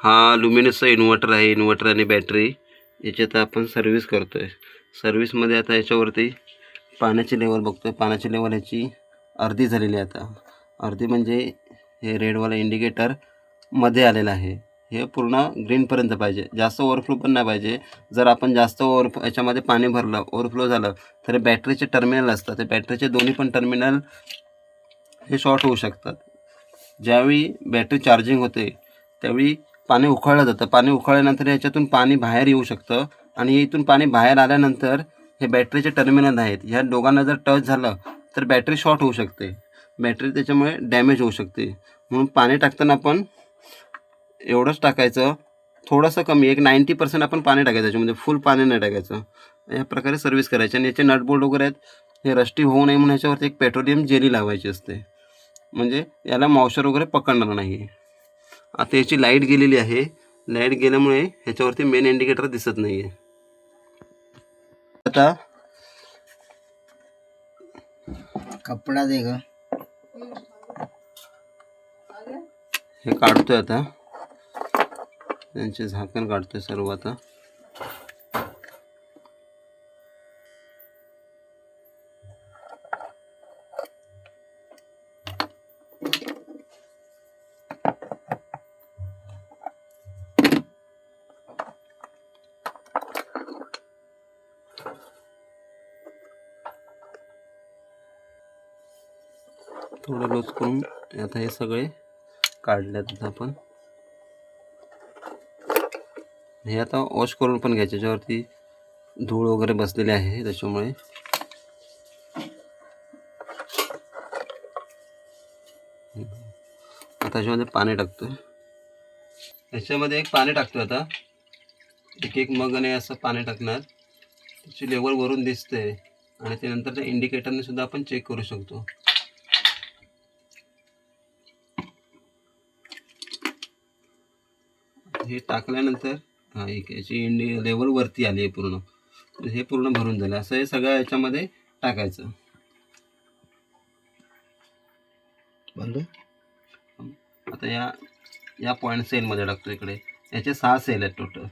हा लुमिनसचा इन्व्हर्टर आहे इन्व्हर्टर आणि बॅटरी याची आता आपण सर्व्हिस करतो आहे सर्व्हिसमध्ये आता याच्यावरती पाण्याची लेवल बघतो आहे पाण्याची लेवल ह्याची अर्धी झालेली आहे आता. अर्धी म्हणजे हे रेडवाला इंडिकेटरमध्ये आलेलं आहे. हे पूर्ण ग्रीनपर्यंत पाहिजे. जास्त ओव्हरफ्लो पण नाही पाहिजे. जर आपण जास्त ओव्हर याच्यामध्ये पाणी भरलं ओव्हरफ्लो झालं तर बॅटरीचे टर्मिनल असतात. ते बॅटरीचे दोन्ही पण टर्मिनल हे शॉर्ट होऊ शकतात. ज्यावेळी बॅटरी चार्जिंग होते त्यावेळी पाणी उकळलं जातं. पाणी उकळल्यानंतर याच्यातून पाणी बाहेर येऊ शकतं आणि इथून पाणी बाहेर आल्यानंतर हे बॅटरीचे टर्मिनल आहेत. ह्या दोघांना जर टच झालं तर बॅटरी शॉर्ट होऊ शकते. बॅटरी त्याच्यामुळे डॅमेज होऊ शकते. म्हणून पाणी टाकताना आपण एवढंच टाकायचं. थोडंसं कमी एक नाईंटी पर्सेंट आपण पाणी टाकायचं याच्यामध्ये फुल पाणी नाही टाकायचं. या प्रकारे सर्व्हिस करायची. आणि याचे नटबोल्ट वगैरे आहेत हे रस्टी होऊ नये म्हणून ह्याच्यावरती एक पेट्रोलियम जेली लावायची असते. म्हणजे याला मॉशर वगैरे पकडणार नाही. आता याची लाइट गेलेली आहे. लाइट गेल्यामुळे ह्याच्यावरती मेन इंडिकेटर दिसत नाही आहे आता कपडा दे ग. हे काढतोय आता. त्यांचे झाकण काढतोय सर्व आता. थोडं लूज करून आता हे सगळे काढल्यात आता आपण. हे आता वॉश करून पण घ्यायचे ज्यावरती धूळ वगैरे बसलेली आहे त्याच्यामुळे. आता त्याच्यामध्ये पाणी टाकतो याच्यामध्ये एक पाणी टाकतो आता. एक एक मगने असं पाणी टाकणार. त्याची लेवल वरून दिसते. आणि त्यानंतर त्या इंडिकेटरने सुद्धा आपण चेक करू शकतो. हे टाकल्यानंतर हा एक याची इंडि लेवल वरती आली आहे पूर्ण. हे पूर्ण भरून झालं. असं हे सगळं याच्यामध्ये टाकायचं. आता या या पॉईंट सेलमध्ये टाकतो इकडे. याचे सहा सेल आहेत टोटल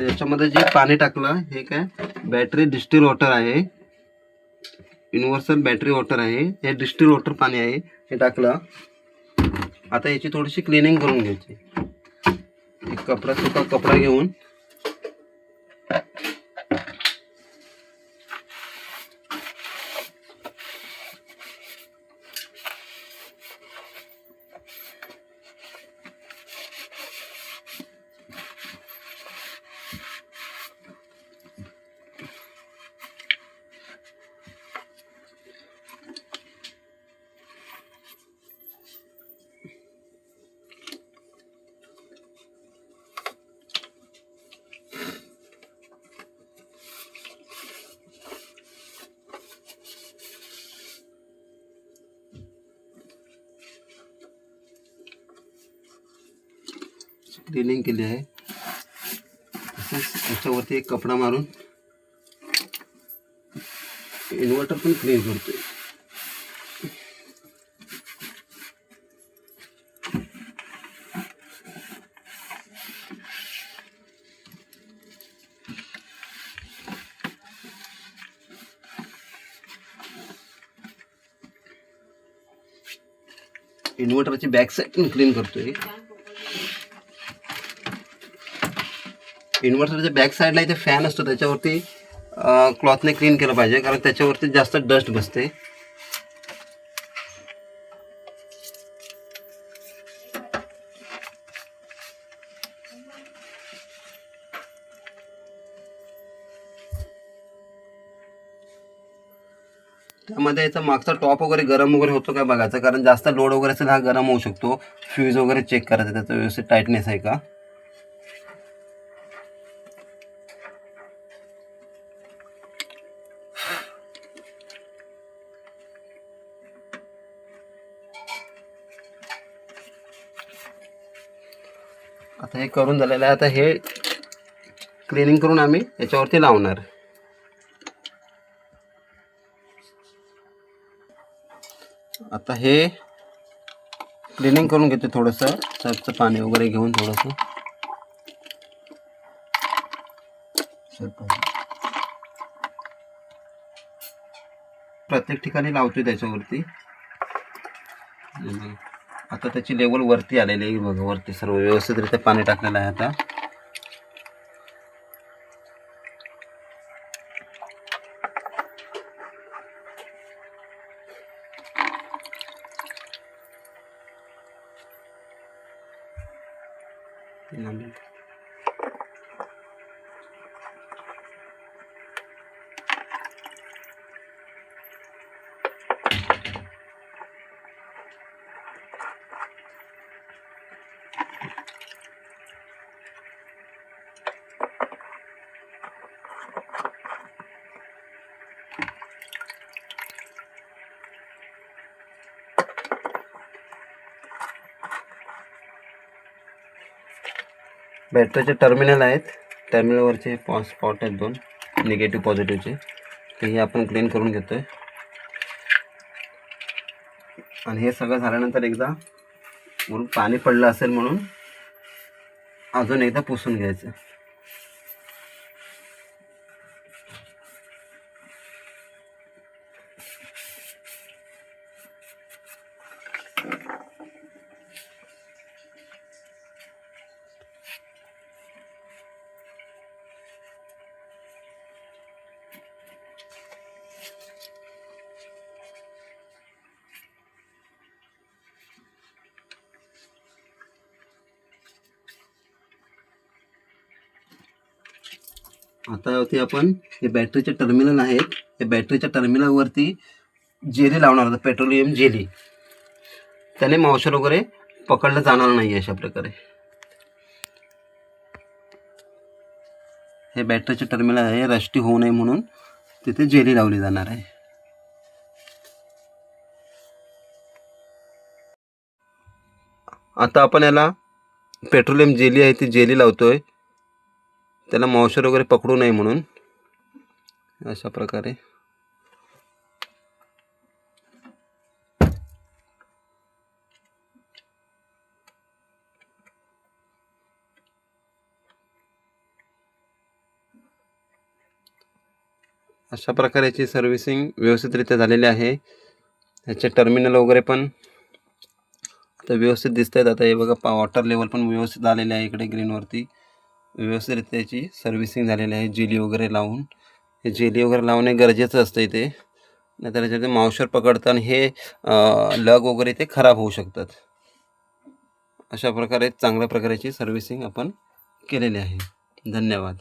याच्यामध्ये जे पाणी टाकलं हे काय? बॅटरी डिस्टिल वॉटर आहे. युनिव्हर्सल बॅटरी वॉटर आहे. हे डिस्टिल वॉटर पाणी आहे. हे टाकलं. आता याची थोडीशी क्लिनिंग करून घ्यायची. एक कपडा सुका कपडा घेऊन क्लिनिंग केली आहे तसंच याच्यावरती एक कपडा मारून इन्व्हर्टर पण क्लीन करतोय इन्व्हर्टरची बॅक पण क्लीन करतोय इन्व्हर्टरच्या बॅक साईडला इथे फॅन असतो त्याच्यावरती क्लॉथने क्लीन केलं पाहिजे कारण त्याच्यावरती जास्त डस्ट बसते. त्यामध्ये याचा मागचा टॉप वगैरे गरम वगैरे होतो का बघायचं कारण जास्त लोड वगैरे असेल हा गरम होऊ शकतो. फ्यूज वगैरे चेक करायचं त्याचं व्यवस्थित टाईटनेस आहे का? आता हे करून झालेलं आहे. आता हे क्लिनिंग करून आम्ही याच्यावरती लावणार. आता हे क्लिनिंग करून घेते थोडंसं. सर्फचं पाणी वगैरे घेऊन थोडंसं. प्रत्येक ठिकाणी लावतोय त्याच्यावरती. आता त्याची लेवल वरती आलेली आहे बघा वरती सर्व व्यवस्थितरित्या पाणी टाकलेलं आहे आता. बॅटरीचे टर्मिनल आहेत. टर्मिनलवरचे पॉ स्पॉट आहेत दोन. निगेटिव्ह पॉझिटिव्हचे तेही आपण क्लीन करून घेतो आहे आणि हे सगळं झाल्यानंतर एकदा वरून पाणी पडलं असेल म्हणून अजून एकदा पुसून घ्यायचं. आता ते आपण हे बॅटरीचे टर्मिनल आहेत. या बॅटरीच्या टर्मिनलवरती जेली लावणार होतं पेट्रोलियम जेली. त्याने मावशर वगैरे पकडलं जाणार नाही अशा प्रकारे. हे बॅटरीचे टर्मिनल आहे. रस्टी होऊ नये म्हणून तिथे जेली लावली जाणार आहे. आता आपण याला पेट्रोलियम जेली आहे ती जेली लावतोय. त्याला मॉशर वगैरे पकडू नये म्हणून. अशा प्रकारे. अशा प्रकारे याची सर्व्हिसिंग व्यवस्थितरित्या झालेली आहे. याचे टर्मिनल वगैरे पण आता व्यवस्थित दिसत आहेत आता हे बघा पा वॉटर लेवल पण व्यवस्थित आलेले आहे इकडे ग्रीनवरती व्यवस्थितरित्या याची सर्व्हिसिंग झालेली आहे जेली वगैरे लावून. हे जेली वगैरे लावणे गरजेचं असतं इथे. नाहीतर याच्यामध्ये मावशर पकडतं हे लग वगैरे ते खराब होऊ शकतात. अशा प्रकारे चांगल्या प्रकारची सर्व्हिसिंग आपण केलेली आहे. धन्यवाद.